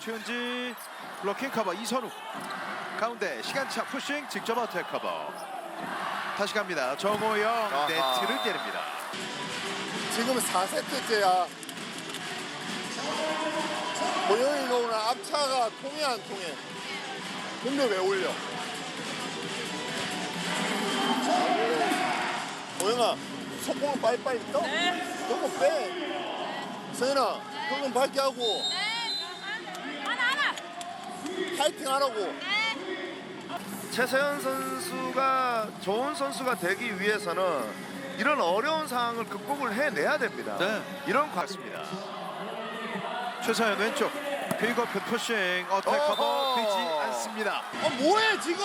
최은지 블로킹 커버 이선우 가운데 시간차 푸싱 직접 어택 커버 다시 갑니다 정호영 아하. 네트를 때립니다 지금 4세트째야. 고영이가 오늘 앞차가 통해 안 통해? 근데 왜 올려? 고영아, 속공을 빨리빨리 떠. 네. 조금 빼. 서연아, 형좀 밝게 하고 네. 파이팅 하라고. 네. 최세현 선수가 좋은 선수가 되기 위해서는 이런 어려운 상황을 극복을 해내야 됩니다. 네. 이런 과... 같습니다 최서연 왼쪽 퀵오픈 푸싱 어택 커버 어허. 되지 않습니다 아 뭐해 지금?